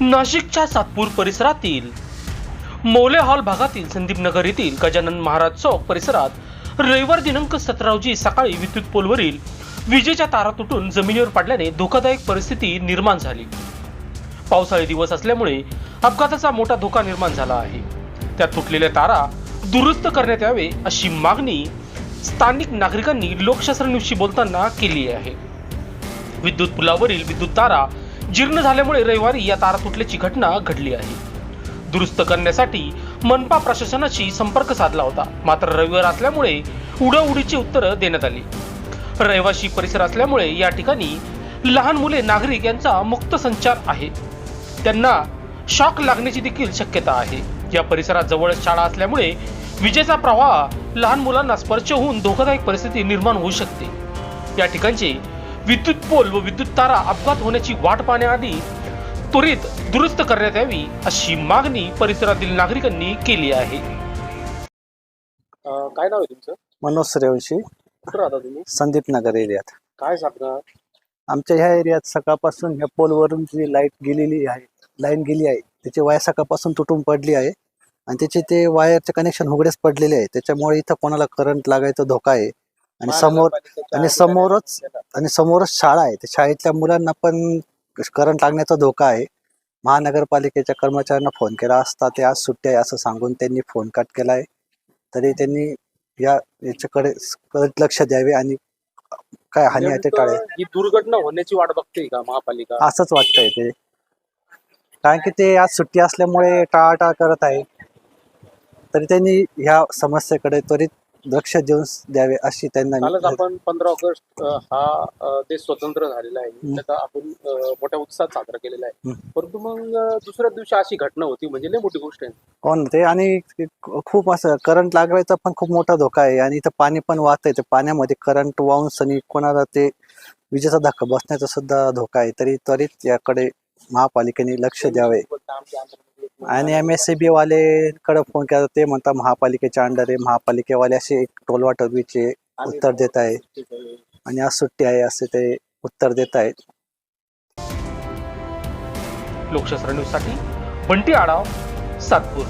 नाशिकच्या सातपूर परिसरातील मोले हॉल भागातील संदीप नगर येथील गजानन महाराज चौक परिसरात रविवार दिनांक सतरा रोजी सकाळी विद्युत पोलवरील विजेच्या तारा तुटून जमिनीवर पडल्याने धोकादायक परिस्थिती निर्माण झाली. पावसाळी दिवस असल्यामुळे अपघाताचा मोठा धोका निर्माण झाला आहे. त्या तुटलेल्या तारा दुरुस्त करण्यात यावे अशी मागणी स्थानिक नागरिकांनी लोकशास्त्र न्यूजशी बोलताना केली आहे. विद्युत पुलावरील विद्युत तारा जीर्ण झाल्यामुळे रविवारी या तारा तुटल्याची घटना घडली आहे. दुरुस्त करण्यासाठी मनपा प्रशासनाशी संपर्क साधला होता. मात्र रविवार असल्यामुळे उडाउडीची उत्तरं देण्यात आली. रहिवाशी परिसर असल्यामुळे या ठिकाणी लहान मुले नागरिक यांचा मुक्त संचार आहे. त्यांना शॉक लागण्याची देखील शक्यता आहे. या परिसरात जवळच शाळा असल्यामुळे विजेचा प्रवाह लहान मुलांना स्पर्श होऊन धोकादायक परिस्थिती निर्माण होऊ शकते. या ठिकाणचे विद्युत पोल व विद्युत तारा अपघात होण्याची वाट पाहण्याआधी त्वरित दुरुस्त करण्यात यावी अशी मागणी परिसरातील नागरिकांनी केली आहे. अं, काय नाव आहे तुमचं? मनोज सूर्यवंशी कुठं राहता तुम्ही? संदीप नगर एरियात. काय सांगणार? आमच्या ह्या एरियात सकाळपासून ह्या पोलवरून जी लाइट गेलेली आहे लाईन गेली आहे त्याची वायर सकाळपासून तुटून पडली आहे आणि त्याचे ते वायरचे कनेक्शन उघडेच पडलेले आहे. त्याच्यामुळे इथं कोणाला करंट लागायचा धोका आहे आणि समोर आणि समोरच आणि समोरच शाळा आहे. त्या शाळेतल्या मुलांना पण करंट लागण्याचा धोका आहे. महानगरपालिकेच्या कर्मचाऱ्यांना फोन केला. असता ते आज सुट्टी आहे असं सांगून त्यांनी फोन कट केला आहे तरी त्यांनी या याच्याकडे लक्ष द्यावे आणि काय हानी आहे ते टाळे. ही दुर्घटना होण्याची वाट बघते का महापालिका? असंच वाटतंय ते. कारण की ते आज सुट्टी असल्यामुळे टाळाटाळ करत आहे. तरी त्यांनी ह्या समस्येकडे त्वरित लक्ष देऊन द्यावे अशी कालच त्यांना आपण पंधरा ऑगस्ट अं, हा देश स्वतंत्र झालेला आहे. त्याचा आपण अं, मोठ्या उत्साहात साजरा केलेला आहे. हम्म. परंतु मग अं, दुसऱ्या दिवशी अशी घटना होती म्हणजे लय मोठी गोष्ट आहे. कोण ते आणि खूप असं करंट लागवायचा पण खूप मोठा धोका आहे. आणि इथं पाणी पण वाहत आहे. पाण्यामध्ये करंट वाहून सनी कोणाला ते विजेचा धक्का बसण्याचा सुद्धा धोका आहे. तरी त्वरित याकडे महापालिकेने लक्ष द्यावे. आणि एम एस सी बी वालेकडे फोन केला ते म्हणतात महापालिकेच्या अंडर आहे. महापालिकेवाले असे एक टोलवा टोलवीचे उत्तर देत आहे. आणि आज सुट्टी आहे असे ते उत्तर देत आहेत. लोकशास्त्र न्यूजसाठी बंटी आढाव सातपूर.